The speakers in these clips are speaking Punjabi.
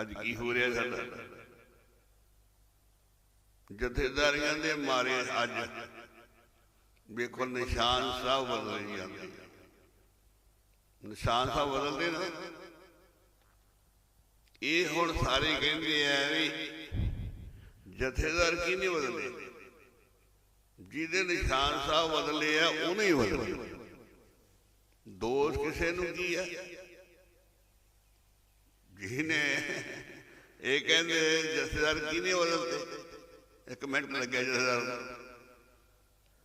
ਅੱਜ ਕੀ ਹੋ ਰਿਹਾ ਸਾਡਾ? ਜਥੇਦਾਰੀਆਂ ਦੇ ਮਾਰੇ ਅੱਜ। ਵੇਖੋ, ਨਿਸ਼ਾਨ ਸਾਹਿਬ ਬਦਲ ਜਾਂਦੇ ਨਿਸ਼ਾਨ ਸਾਹਿਬ ਬਦਲਦੇ ਨਾ। ਇਹ ਹੁਣ ਸਾਰੇ ਕਹਿੰਦੇ ਆ ਵੀ ਜਥੇਦਾਰ ਕੀ ਨਹੀਂ ਬਦਲੇ ਜਿਹਦੇ ਨਿਸ਼ਾਨ ਸਾਹਿਬ ਬਦਲੇ ਆ, ਉਹਨੇ ਹੀ ਬਦਲੇ। ਦੋਸ਼ ਕਿਸੇ ਨੂੰ ਕੀ ਹੈ ਜਿਹਨੇ ਇਹ ਕਹਿੰਦੇ ਜਥੇਦਾਰ ਕੀ ਨਹੀਂ ਬਦਲਦੇ ਇੱਕ ਮਿੰਟ ਲੱਗਿਆ ਜਥੇਦਾਰ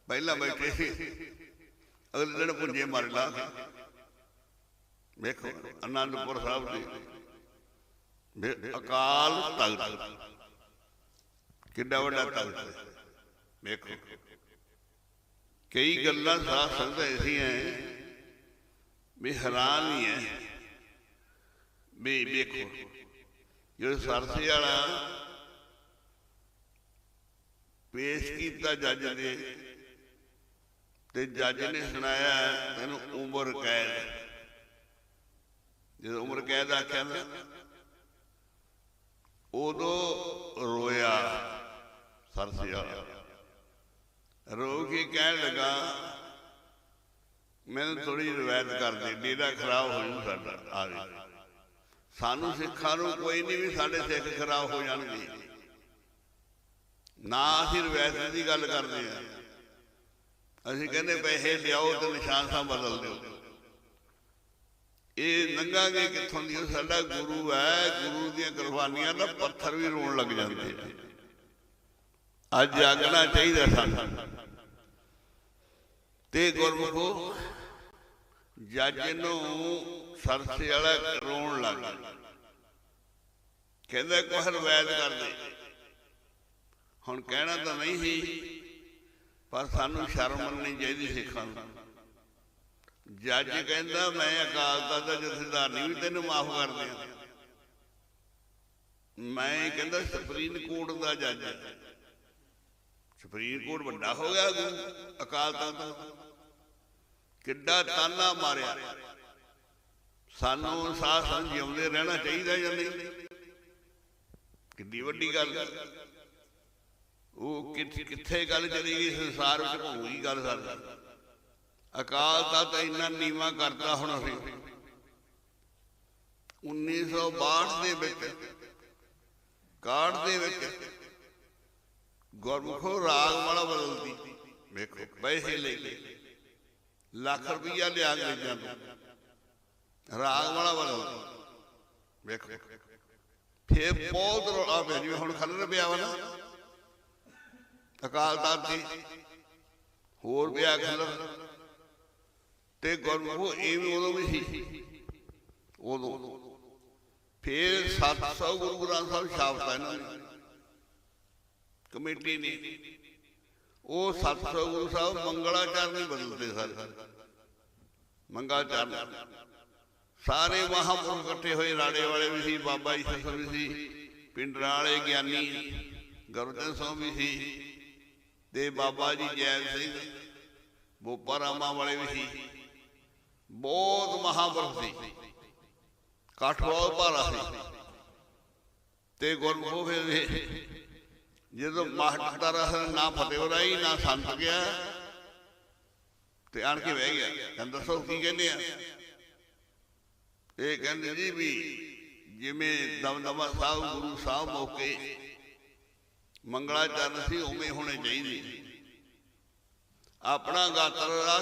ਪਹਿਲਾਂ ਬੈਠੇ ਅਗਲੇ ਦਿਨ ਪੁੰਜੇ ਮਾਰ ਲਾ ਵੇਖੋ ਅਨੰਦਪੁਰ ਸਾਹਿਬ ਦੀ ਅਕਾਲ ਤਖਤ ਕਿੰਨਾ ਵੱਡਾ ਤਖਤ ਵੇਖੋ ਕਈ ਗੱਲਾਂ ਸਾਧ ਸੰਗਤ ਐਸੀਆਂ ਵੀ ਹੈਰਾਨ ਹੀ ਹੈ ਵੀ ਵੇਖੋ। ਜਿਹੜਾ ਸਰਸੇ ਵਾਲਾ ਪੇਸ਼ ਕੀਤਾ ਜੱਜ ਨੇ ਤੇ ਜੱਜ ਨੇ ਸੁਣਾਇਆ ਤੈਨੂੰ ਉਮਰ ਕੈਦ ਜਦੋਂ ਉਮਰ ਕੈਦ ਆਖਿਆ ਨਾ, ਉਦੋਂ ਰੋਇਆ ਸਰਸੇ ਵਾਲਾ। ਰੋ ਕੇ ਕਹਿਣ ਲੱਗਾ, ਮੈਨੂੰ ਥੋੜੀ ਰਵਾਇਤ ਕਰ ਦੇ, ਡੇਰਾ ਖਰਾਬ ਹੋ ਜੂ ਸਾਡਾ, ਆ ਸਾਨੂੰ ਸਿੱਖਾਂ ਨੂੰ ਕੋਈ ਨਹੀਂ ਵੀ ਸਾਡੇ ਸਿੱਖ ਖਰਾਬ ਹੋ ਜਾਣਗੇ। ਨਾ ਅਸੀਂ ਰਵਾਇਤ ਦੀ ਗੱਲ ਕਰਦੇ ਆ ਅਸੀਂ ਕਹਿੰਦੇ ਪੈਸੇ ਲਿਆਓ ਤੇ ਨਿਸ਼ਾਨ ਸਾਹਿਬ ਬਦਲ ਦਿਓ। ਇਹ ਨੰਗਾਂਗੇ ਕਿੱਥੋਂ ਦੀ? ਸਾਡਾ ਗੁਰੂ ਹੈ ਗੁਰੂ ਦੀਆਂ ਕੁਰਬਾਨੀਆਂ ਦਾ ਪੱਥਰ ਵੀ ਰੋਣ ਲੱਗ ਜਾਂਦੇ ਆ। ਅੱਜ ਜਾਗਣਾ ਚਾਹੀਦਾ ਸਾਨੂੰ। ਤੇ ਗੁਰਮੁਖੋ ਜੱਜ ਨੂੰ ਸਰਸੇ ਵਾਲਾ ਰੋਣ ਲੱਗ ਗਿਆ ਕਹਿੰਦਾ ਕੋਈ ਰਵਾਇਤ ਕਰਦੇ ਹੁਣ ਕਹਿਣਾ ਤਾਂ ਨਹੀਂ ਸੀ, ਪਰ ਸਾਨੂੰ ਸ਼ਰਮ ਮੰਨਣੀ ਚਾਹੀਦੀ ਸਿੱਖਾਂ ਨੂੰ। ਜੱਜ ਕਹਿੰਦਾ, ਮੈਂ ਅਕਾਲ ਤਖਤ ਦਾ ਜਥੇਦਾਰ ਨਹੀਂ, ਵੀ ਤੈਨੂੰ ਮਾਫ ਕਰ ਦਿਆਂ। ਮੈਂ ਕਹਿੰਦਾ, ਸੁਪਰੀਮ ਕੋਰਟ ਦਾ ਜੱਜ ਸੁਪਰੀਮ ਕੋਰਟ ਵੱਡਾ ਹੋ ਗਿਆ, ਗੁਰੂ ਅਕਾਲ ਤਖਤ। ਕਿੱਡਾ ਤਾਨਾ ਮਾਰਿਆ। ਸਾਨੂੰ ਸਾਹ ਸੰਗ ਰਹਿਣਾ ਚਾਹੀਦਾ ਜਾਂ ਨਹੀਂ? ਕਿੱਡੀ ਵੱਡੀ ਗੱਲ। ਉਹ ਕਿੱਥੇ ਗੱਲ ਚਲੀ ਗਈ, ਸੰਸਾਰ ਵਿੱਚ ਭੂਈ ਗੱਲ ਸਾਡੀ ਅਕਾਲ ਤਖਤ ਇੰਨਾ ਨੀਵਾ ਕਰਦਾ ਹੁਣ ਅਸੀਂ। 1962 ਦੇ ਵਿੱਚ ਕਾਰਡ ਦੇ ਵਿੱਚ ਗੁਰਮੁਖੋ ਰਾਗ ਵਾਲਾ ਬਦਲਦੀ ਵੇਖੋ, ਪੈਸੇ ਲੈ ਕੇ। ਲੱਖ ਰੁਪਈਆ ਲਿਆ ਕੇ ਜਾਂਦਾ ਰਾਗ ਵਾਲਾ ਬਦਲਦੀ ਵੇਖੋ। ਫੇਰ ਬਹੁਤ ਰੌਲਾ ਪਿਆ ਜਿਵੇਂ ਹੁਣ ਖਲਰ ਪਿਆ ਵਾ ਨਾ। ਅਕਾਲ ਤਖਤ ਦੀ ਹੋਰ ਪਿਆ ਖਲਰ ਤੇ ਗੁਰਮੁਖੋ ਇਹ ਵੀ ਉਦੋਂ ਵੀ ਸੀ। ਉਦੋਂ। ਫੇਰ 700 ਗੁਰੂ ਗ੍ਰੰਥ ਸਾਹਿਬ ਛਾਪਤਾ ਇਹਨਾਂ ਨੇ। ਕਮੇਟੀ ਨੇ। ਉਹ 700 ਗੁਰੂ ਸਾਹਿਬ ਮੰਗਲਾਚਰਨ ਨਹੀਂ ਬਦਲਦੇ ਸਾਰੇ ਮੰਗਲਾਚਰਨ ਸਾਰੇ ਮਹਾਂਪੁਰਖ ਇਕੱਠੇ ਹੋਏ, ਰਾੜੇ ਵਾਲੇ ਵੀ ਸੀ, ਬਾਬਾ ਈਸ਼ਰ ਵੀ ਸੀ ਪਿੰਡਰਾਂ ਵਾਲੇ ਗਿਆਨੀ, ਗੁਰਜਨ ਸਿੰਘ ਵੀ ਸੀ, ਤੇ ਬਾਬਾ ਜੀ ਜੈਨ ਸਿੰਘ, ਬੋਪਾ ਰਾਮਾ ਵਾਲੇ ਵੀ ਸੀ। ਬਹੁਤ ਮਹਾਂਪੁਰਖ ਸੀ। ਇਕੱਠ ਬਹੁਤ ਭਾਰਾ ਸੀ। ਤੇ ਗੁਰਮੁਖੋ ਫਿਰ ਵੀ ਜਦੋਂ ਮਾਸਟਰ ਨਾ ਫਤਿਹ ਰਾਈ ਨਾ ਸੰਤ ਗਿਆ, ਤੇ ਆਣ ਕੇ ਬਹਿ ਗਿਆ। ਕਹਿੰਦਾ, ਦੱਸੋ ਕੀ ਕਹਿੰਦੇ ਆ? ਇਹ ਕਹਿੰਦੇ ਜੀ ਵੀ ਜਿਵੇਂ ਦਮਦਮਾ ਸਾਹਿਬ, ਗੁਰੂ ਸਾਹਿਬ ਮੌਕੇ ਮੰਗਲਾਚਰਨ ਸੀ, ਉਵੇਂ ਹੋਣੇ ਚਾਹੀਦੇ। ਆਪਣਾ ਗਾਤਰ ਲਾ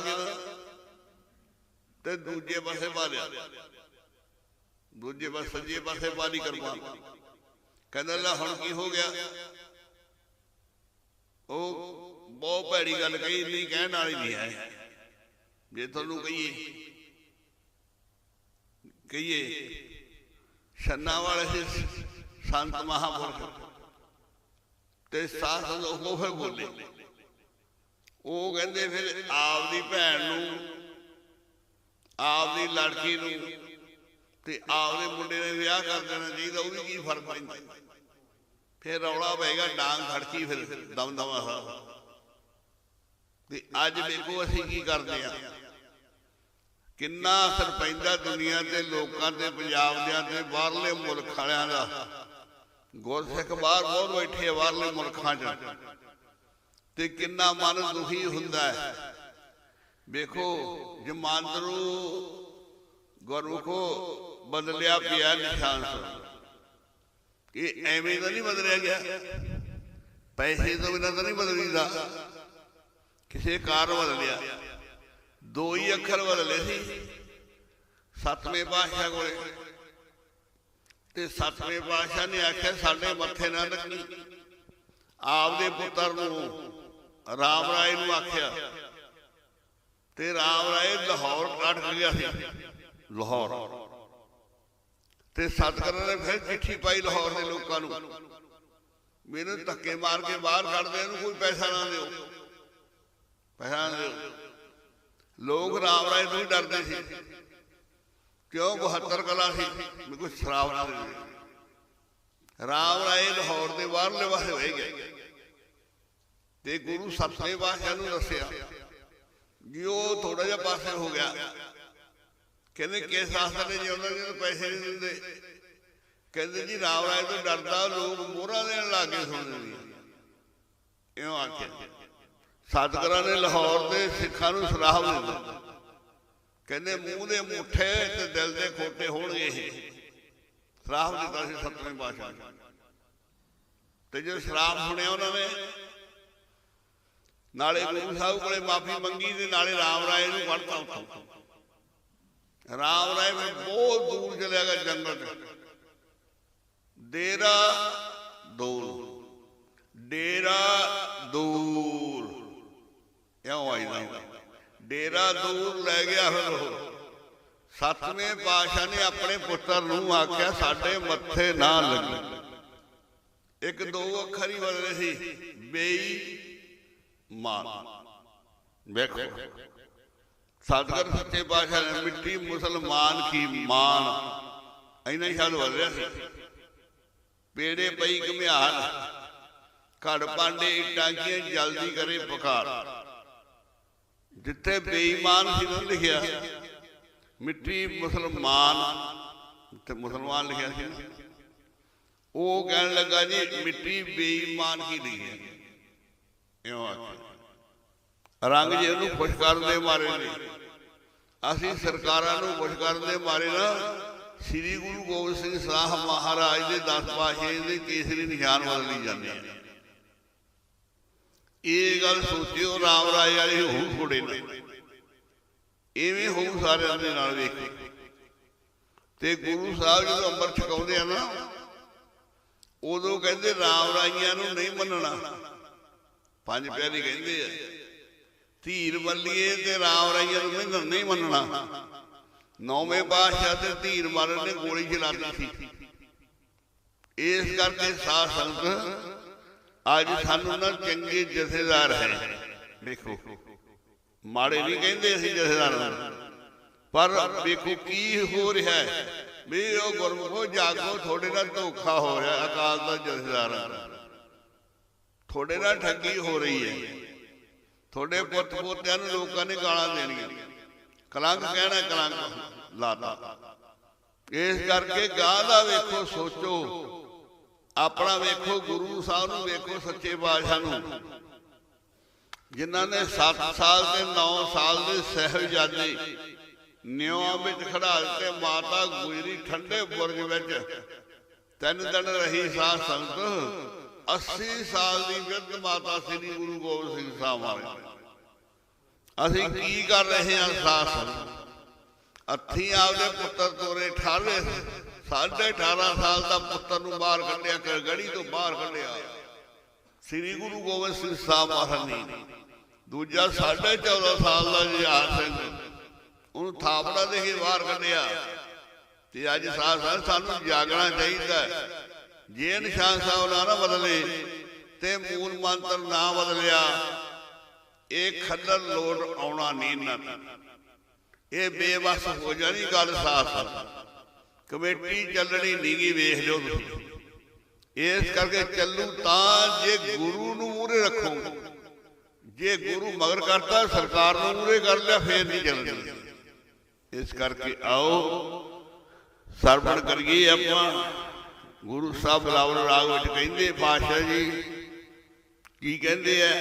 ਤੇ ਦੂਜੇ ਪਾਸੇ ਪਾ ਲਿਆ। ਦੂਜੇ ਪਾਸੇ, ਸੱਜੇ ਪਾਸੇ ਪਾਲੀ ਕਰਵਾ। ਕਹਿੰਦਾ, ਲੈ ਹੁਣ ਕੀ ਹੋ ਗਿਆ? ਉਹ ਬਹੁਤ ਭੈੜੀ ਗੱਲ ਕਹੀ ਨਹੀਂ ਕਹਿਣ ਵਾਲੀ ਨਹੀਂ ਹੈ। ਜੇ ਤੁਹਾਨੂੰ ਕਹੀਏ ਕਹੀਏ। ਛੰਨਾ ਵਾਲੇ ਸੰਤ ਮਹਾਪੁਰਖ ਤੇ ਸਾਧ ਉਹ ਫਿਰ ਬੋਲੇ। ਉਹ ਕਹਿੰਦੇ ਫਿਰ ਆਪਦੀ ਭੈਣ ਨੂੰ ਆਪਦੀ ਲੜਕੀ ਨੂੰ ਤੇ ਆਪਦੇ ਮੁੰਡੇ ਨੇ ਵਿਆਹ ਕਰ ਦੇਣਾ ਚਾਹੀਦਾ ਉਹ ਵੀ ਕੀ ਫ਼ਰਕ ਪੈਂਦਾ? ਫਿਰ ਰੌਲਾ ਪਏਗਾ ਡਾਂਗ ਖੜਕੀ ਫਿਰ, ਦਮਦਮਾ ਸਾਹਿਬ ਤੇ ਅੱਜ ਵੇਖੋ ਅਸੀਂ ਕੀ ਕਰਦੇ ਆ? ਕਿੰਨਾ ਅਸਰ ਪੈਂਦਾ ਦੁਨੀਆ ਤੇ, ਲੋਕਾਂ ਤੇ, ਪੰਜਾਬ ਦਿਆਂ ਤੇ, ਬਾਹਰਲੇ ਮੁਲਕ ਵਾਲਿਆਂ ਦਾ। ਗੁਰਸਿੱਖ ਬਾਹਰ ਬਹੁਤ ਬੈਠੇ ਆ ਬਾਹਰਲੇ ਮੁਲਕਾਂ 'ਚ। ਤੇ ਕਿੰਨਾ ਮਨ ਦੁਖੀ ਹੁੰਦਾ ਹੈ। ਵੇਖੋ, ਜਮਾਂਦਰੂ ਗੁਰੂ ਗੁਰਮੁਖੋ ਬਦਲਿਆ ਪਿਆ ਨਿਸ਼ਾਨ। ਸੋ ਇਹ ਐਵੇਂ ਤਾਂ ਨਹੀਂ ਬਦਲਿਆ ਗਿਆ। ਪੈਸੇ ਤੋਂ ਬਿਨਾਂ ਤਾਂ ਨਹੀਂ ਬਦਲੀਦਾ। ਕਿਸੇ ਕਾਰ ਬਦਲਿਆ। ਦੋ ਹੀ ਅੱਖਰ ਬਦਲੇ ਸੀ। ਸੱਤਵੇਂ ਪਾਤਸ਼ਾਹ ਕੋਲੇ। ਤੇ ਸੱਤਵੇਂ ਪਾਤਸ਼ਾਹ ਨੇ ਆਖਿਆ, ਸਾਡੇ ਮੱਥੇ ਨਾ ਲੱਗੀ ਆਪਦੇ ਪੁੱਤਰ ਨੂੰ, ਰਾਮ ਰਾਏ ਨੂੰ ਆਖਿਆ। ਤੇ ਰਾਮ ਰਾਏ ਲਾਹੌਰ ਅਟਕ ਗਿਆ ਸੀ। ਲਾਹੌਰ। ਤੇ ਸਤਗੁਰਾਂ ਨੇ ਫਿਰ ਚਿੱਠੀ ਪਾਈ ਲਾਹੌਰ ਦੇ ਲੋਕਾਂ ਨੂੰ। ਮੈਨੂੰ ਧੱਕੇ ਮਾਰ ਕੇ ਬਾਹਰ ਕੱਢ ਦੇ ਇਹਨੂੰ ਕੋਈ ਪੈਸਾ ਨਾ ਦਿਓ। ਪੈਸਾ ਨਾ ਦਿਓ। ਲੋਕ ਰਾਮ ਰਾਏ ਤੋਂ ਹੀ ਡਰਦੇ ਸੀ। ਕਿਉਂ 72 ਕਲਾ ਸੀ? ਮੈਨੂੰ ਕੋਈ ਸ਼ਰਾਬ ਨਾ ਦੇ ਰਾਮ ਰਾਏ ਲਾਹੌਰ ਦੇ ਬਾਹਰਲੇ ਪਾਸੇ ਹੋਏ ਗਏ ਤੇ ਗੁਰੂ ਸਤਵੇਂ ਪਾਤਸ਼ਾਹ ਨੂੰ ਦੱਸਿਆ ਜੀ ਉਹ ਥੋੜਾ ਜਿਹਾ ਪਾਸੇ ਹੋ ਗਿਆ। ਕਹਿੰਦੇ ਕਿਸ ਨੇ ਜੀ ਉਹਨਾਂ ਨੂੰ ਪੈਸੇ ਨਹੀਂ ਦਿੰਦੇ? ਕਹਿੰਦੇ ਜੀ ਰਾਮ ਰਾਏ ਤੋਂ ਡਰਦਾ ਲੋਕ ਮੋਹਰਾਂ ਦੇਣ ਲੱਗੇ ਸੁਣਦੇ ਨੇ ਇਉਂ ਆਖਿਆ। ਸਤਿਗੁਰਾਂ ਨੇ ਲਾਹੌਰ ਦੇ ਸਿੱਖਾਂ ਨੂੰ ਸਲਾਹ ਦਿੱਤੀ। ਕਹਿੰਦੇ ਮੂੰਹ ਦੇ ਮੁੱਠੇ ਤੇ ਦਿਲ ਦੇ ਖੋਟੇ ਹੋਣਗੇ ਇਹ। ਸਲਾਹ ਦਿੱਤਾ ਸੀ ਸਤਵੇਂ ਪਾਤਸ਼ਾਹ ਨੇ। ਤੇ ਜਦੋਂ ਸ਼ਰਾਬ ਸੁਣਿਆ ਉਹਨਾਂ ਨੇ ਨਾਲੇ ਗੁਰੂ ਸਾਹਿਬ ਕੋਲੇ ਮਾਫੀ ਮੰਗੀ ਤੇ ਨਾਲੇ ਰਾਮ ਰਾਏ ਨੂੰ ਕੱਢਤਾ ਉੱਥੋਂ। ਰਾਮ ਰਾਏ ਵੀ ਬਹੁਤ ਦੂਰ ਚਲਿਆ ਗਿਆ ਜੰਗਲ ਡੇਰਾ ਦੂਰ। ਡੇਰਾ ਦੂਰ। ਇਉਂ ਆਈ ਡੇਰਾ ਦੂਰ ਲੈ ਗਿਆ ਫਿਰ ਉਹ। ਸੱਤਵੇਂ ਪਾਤਸ਼ਾਹ ਨੇ ਆਪਣੇ ਪੁੱਤਰ ਨੂੰ ਆਖਿਆ, ਸਾਡੇ ਮੱਥੇ ਨਾ ਲੱਗੀ। ਇੱਕ ਦੋ ਅੱਖਰ ਹੀ ਬਦਲੇ ਸੀ, ਬੇਈ ਮਾਨ ਵੇਖੋ। ਸਤਿਗੁਰ ਸੱਚੇ ਪਾਤਸ਼ਾਹ ਨੇ ਮਿੱਟੀ ਮੁਸਲਮਾਨ ਕੀ ਮਾਨ ਇੰਨਾ ਹੀ ਸ਼ਬਦ ਬੋਲ ਰਿਹਾ ਸੀ। ਪੇੜੇ ਪਈ ਘਮਿਆਰ ਘੜ ਪਾਂਡੇ ਇੱਟਾਂ ਜਲਦੀ ਕਰੇ ਪੁਕਾਰ ਜਿੱਥੇ ਬੇਈਮਾਨ ਸੀ ਉਹ ਲਿਖਿਆ ਮਿੱਟੀ ਮੁਸਲਮਾਨ ਤੇ ਮੁਸਲਮਾਨ ਲਿਖਿਆ ਸੀ ਉਹ ਕਹਿਣ ਲੱਗਾ ਜੀ ਮਿੱਟੀ ਬੇਈਮਾਨ ਕੀ ਲਿਖਿਆ ਇਉਂ ਆਖਿਆ। ਰੰਗ ਜੇ ਉਹਨੂੰ ਖੁਸ਼ ਕਰਨ ਦੇ ਮਾਰੇ ਨੇ। ਅਸੀਂ ਸਰਕਾਰਾਂ ਨੂੰ ਖੁਸ਼ ਕਰਨ ਦੇ ਮਾਰੇ ਨਾ, ਸ੍ਰੀ ਗੁਰੂ ਗੋਬਿੰਦ ਸਿੰਘ ਸਾਹਿਬ ਮਹਾਰਾਜ ਦੇ 10 ਪਾਸ਼ੇ ਦੇ ਕੇਸਰੀ ਨਿਸ਼ਾਨ ਬਦਲੀ ਜਾਂਦੇ ਆ। ਇਹ ਗੱਲ ਸੋਚਿਓ, ਰਾਮ ਰਾਏ ਵਾਲੇ ਹੋਊ ਥੋੜੇ ਨੇ। ਐਵੇਂ ਹੋਊ ਸਾਰਿਆਂ ਦੇ ਨਾਲ ਵੇਖੋ ਤੇ ਗੁਰੂ ਸਾਹਿਬ ਜਦੋਂ ਅੰਮ੍ਰਿਤ ਛਕਾਉਂਦੇ ਆ ਨਾ, ਉਦੋਂ ਕਹਿੰਦੇ ਰਾਮ ਰਾਈਆਂ ਨੂੰ ਨਹੀਂ ਮੰਨਣਾ। ਪੰਜ ਪਿਆਰੇ ਕਹਿੰਦੇ ਆ ਧੀਰ ਬੱਲੀਏ ਤੇ ਰਾਮ ਰਾਈਆਂ ਨੂੰ ਨਹੀਂ- ਮੰਨਣਾ। ਨੌਵੇਂ ਬਾਦਸ਼ਾਹ ਤੇ ਧੀਰ ਮਾਰਨ ਨੇ ਗੋਲੀ ਚਲਾਤੀ ਸੀ। ਇਸ ਕਰਕੇ ਸਾਧ ਸੰਗਤ ਅੱਜ ਸਾਨੂੰ ਨਾ ਚੰਗੇ ਜਥੇਦਾਰ ਹੈ। ਵੇਖੋ ਮਾੜੇ ਨਹੀਂ ਕਹਿੰਦੇ ਅਸੀਂ ਜਥੇਦਾਰ ਪਰ ਵੇਖੋ ਕੀ ਹੋ ਰਿਹਾ ਹੈ। ਵੀ ਉਹ ਗੁਰਮੁਖੋ ਜਾਗੋ, ਤੁਹਾਡੇ ਨਾਲ ਧੋਖਾ ਹੋ ਰਿਹਾ, ਅਕਾਲ ਦਾ ਜਥੇਦਾਰ। ਤੁਹਾਡੇ ਨਾਲ ਠੱਗੀ ਹੋ ਰਹੀ ਹੈ। ਤੁਹਾਡੇ ਪੁੱਤ ਪੋਤਿਆਂ ਨੂੰ ਲੋਕਾਂ ਨੇ ਗਾਲਾਂ ਦੇਣੀਆਂ। ਕਲੰਕ ਕਹਿਣਾ ਕਲੰਕ। ਲਾਤਾ। ਇਸ ਕਰਕੇ ਗਾਂ ਦਾ ਵੇਖੋ ਸੋਚੋ। ਆਪਣਾ ਵੇਖੋ ਗੁਰੂ ਸਾਹਿਬ ਨੂੰ ਵੇਖੋ ਸੱਚੇ ਬਾਦਸ਼ਾਹ ਨੂੰ। ਜਿਨ੍ਹਾਂ ਨੇ 7 ਸਾਲ ਤੇ 9 ਸਾਲ ਦੇ ਸਹਿਬਜ਼ਾਦੇ ਨਿਉਆਂ ਵਿੱਚ ਖੜਾ ਦਿੱਤੇ ਮਾਤਾ ਗੁਜਰੀ ਠੰਡੇ ਬੁਰਜ ਵਿੱਚ। ਤਿੰਨ ਦਿਨ ਰਹੀ ਸਾਧ ਸੰਗਤ 80 ਸਾਲ ਦੀ ਵਿਰਧ ਮਾਤਾ ਸ੍ਰੀ ਗੁਰੂ ਗੋਬਿੰਦ ਸਿੰਘ ਸਾਹਿਬ ਮਹਾਰਾਜ ਅਸੀਂ ਕੀ ਕਰ ਰਹੇ ਹਾਂ ਸੰਗਤ ਅੱਥੀ ਆਪਦੇ ਪੁੱਤਰ ਤੋਰੇ ਠਾਰੇ ਸਾਢੇ 18 ਸਾਲ ਦਾ ਪੁੱਤਰ ਨੂੰ ਬਾਹਰ ਕੱਢਿਆ ਕਰ ਗੜੀ ਤੋਂ ਬਾਹਰ ਕੱਢਿਆ। ਸ੍ਰੀ ਗੁਰੂ ਗੋਬਿੰਦ ਸਿੰਘ ਸਾਹਿਬ ਮਹਾਰਾਜ ਨੇ ਦੂਜਾ ਸਾਢੇ 14 ਸਾਲ ਦਾ ਜਹਾਰ ਸਿੰਘ। ਉਹਨੂੰ ਥਾਪੜਾ ਦੇ ਕੇ ਬਾਹਰ ਕੱਢਿਆ। ਤੇ ਅੱਜ ਸੰਗਤ ਸਾਨੂੰ ਜਾਗਣਾ ਚਾਹੀਦਾ। ਹੈ। ਜੇ ਨਿਸ਼ਾਨ ਸਾਹਿਬ ਨਾ ਨਾ ਬਦਲੇ ਤੇ ਮੂਲ ਮੰਤਰ ਨਾ ਬਦਲਿਆ, ਇਹ ਖੱਲਰ ਲੋੜ ਆਉਣਾ ਨਹੀਂ ਨਾ। ਇਹ ਬੇਵਸ ਹੋ ਜਾਣੀ ਗੱਲ ਸਾਫ਼। ਕਮੇਟੀ ਚੱਲਣੀ ਨੀਗੀ ਵੇਖ ਲਿਓ ਤੁਸੀਂ। ਇਸ ਕਰਕੇ ਚੱਲੂ ਤਾਂ ਜੇ ਗੁਰੂ ਨੂੰ ਮੂਰੇ ਰੱਖੋ। ਜੇ ਗੁਰੂ ਮਗਰ ਕਰਤਾ, ਸਰਕਾਰ ਨੂੰ ਮੂਰੇ ਕਰ ਲਿਆ, ਫੇਰ ਨਹੀਂ ਚੱਲਣੀ। ਇਸ ਕਰਕੇ ਆਓ, ਸਰਵਣ ਕਰੀਏ ਆਪਾਂ। ਗੁਰੂ ਸਾਹਿਬ ਲਾਵਲ ਰਾਗ ਵਿੱਚ ਕਹਿੰਦੇ ਪਾਤਸ਼ਾਹ ਜੀ, ਕੀ ਕਹਿੰਦੇ ਆ?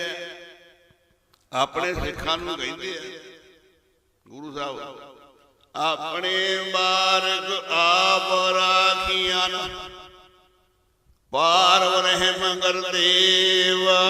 ਆਪਣੇ ਸਿੱਖਾਂ ਨੂੰ ਕਹਿੰਦੇ ਆ। ਗੁਰੂ ਸਾਹਿਬ, ਆਪਣੇ ਬਾਰਕ ਆਪ ਰਾਖੀਆਂ ਪਾਰ ਰਹਿਮ ਕਰ ਦੇਵਾ